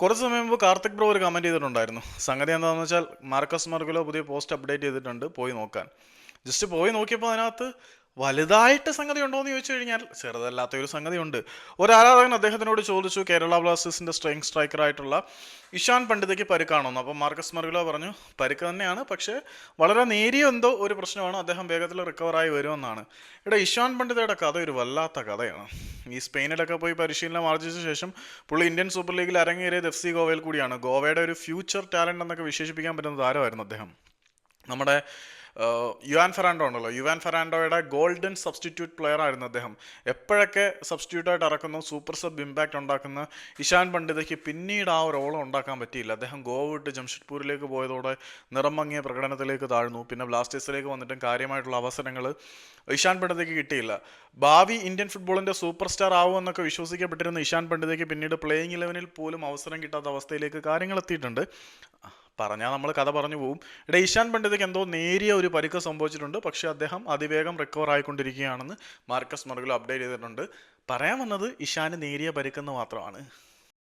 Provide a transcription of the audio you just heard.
കുറച്ച് സമയം മുമ്പ് കാർത്തിക് ബ്രോ ഒരു കമന്റ് ചെയ്തിട്ടുണ്ടായിരുന്നു. സംഗതി എന്താണെന്ന് വെച്ചാൽ മാർക്കസ് മർഗുലോ പുതിയ പോസ്റ്റ് അപ്ഡേറ്റ് ചെയ്തിട്ടുണ്ട്. പോയി നോക്കാൻ. ജസ്റ്റ് പോയി നോക്കിയപ്പോൾ അതിനകത്ത് വലുതായിട്ട് സംഗതി ഉണ്ടോ എന്ന് ചോദിച്ചു കഴിഞ്ഞാൽ ചെറുതല്ലാത്ത ഒരു സംഗതി ഉണ്ട് ഒരു ആരാധകൻ അദ്ദേഹത്തിനോട് ചോദിച്ചു കേരള ബ്ലാസ്റ്റേഴ്സിന്റെ സ്ട്രെങ് സ്ട്രൈക്കർ ആയിട്ടുള്ള ഇഷാൻ പണ്ഡിതയ്ക്ക് പരുക്കാണോന്ന് അപ്പോൾ മാർക്കസ് മർഗുല പറഞ്ഞു പരുക്ക് തന്നെയാണ് പക്ഷേ വളരെ നേരിയ എന്തോ ഒരു പ്രശ്നമാണ് അദ്ദേഹം വേഗത്തിൽ റിക്കവറായി വരുമെന്നാണ്. ഇവിടെ ഇഷാൻ പണ്ഡിതയുടെ കഥ ഒരു വല്ലാത്ത കഥയാണ്. ഈ സ്പെയിനിലൊക്കെ പോയി പരിശീലനം ആർജിച്ച ശേഷം പുള്ളി ഇന്ത്യൻ സൂപ്പർ ലീഗിൽ അരങ്ങേറിയത് എഫ് സി ഗോവയിൽ കൂടിയാണ്. ഗോവയുടെ ഒരു ഫ്യൂച്ചർ ടാലന്റ് എന്നൊക്കെ വിശേഷിപ്പിക്കാൻ പറ്റുന്ന താരമായിരുന്നു അദ്ദേഹം. നമ്മുടെ യുവാൻ ഫെറാൻഡോ ഉണ്ടല്ലോ. യുവാൻ ഫെറാൻഡോയുടെ ഗോൾഡൻ സബ്സ്റ്റിറ്റ്യൂട്ട് പ്ലെയർ ആയിരുന്നു അദ്ദേഹം. എപ്പോഴൊക്കെ സബ്സ്റ്റിറ്റ്യൂട്ട് ആയിട്ട് ഇറക്കുന്നു സൂപ്പർ സബ് ഇമ്പാക്റ്റ് ഉണ്ടാക്കുന്ന ഇഷാൻ പണ്ഡിതയ്ക്ക് പിന്നീട് ആ റോൾ ഉണ്ടാക്കാൻ പറ്റിയില്ല. അദ്ദേഹം ഗോവ വിട്ട് ജംഷഡ്പൂരിലേക്ക് പോയതോടെ നിറം മങ്ങിയ പ്രകടനത്തിലേക്ക് താഴ്ന്നു. പിന്നെ ബ്ലാസ്റ്റേഴ്സിലേക്ക് വന്നിട്ടും കാര്യമായിട്ടുള്ള അവസരങ്ങൾ ഇഷാൻ പണ്ഡിതയ്ക്ക് കിട്ടിയില്ല. ഭാവി ഇന്ത്യൻ ഫുട്ബോളിന്റെ സൂപ്പർ സ്റ്റാർ ആവുമെന്നൊക്കെ വിശ്വസിക്കപ്പെട്ടിരുന്ന ഇഷാൻ പണ്ഡിതയ്ക്ക് പിന്നീട് പ്ലേയിങ് ഇലവനിൽ പോലും അവസരം കിട്ടാത്ത അവസ്ഥയിലേക്ക് കാര്യങ്ങൾ എത്തിയിട്ടുണ്ട് പറഞ്ഞാൽ നമ്മൾ കഥ പറഞ്ഞു പോകും ഇവിടെ ഇഷാൻ പണ്ഡിതയ്ക്ക് എന്തോ നേരിയ ഒരു പരിക്ക് സംഭവിച്ചിട്ടുണ്ട്. പക്ഷേ അദ്ദേഹം അതിവേഗം റിക്കവർ ആയിക്കൊണ്ടിരിക്കുകയാണെന്ന് മാർക്കസ് മറുകൾ അപ്ഡേറ്റ് ചെയ്തിട്ടുണ്ട്. പറയാൻ വന്നത് ഇഷാന് നേരിയ പരിക്കെന്ന് മാത്രമാണ്.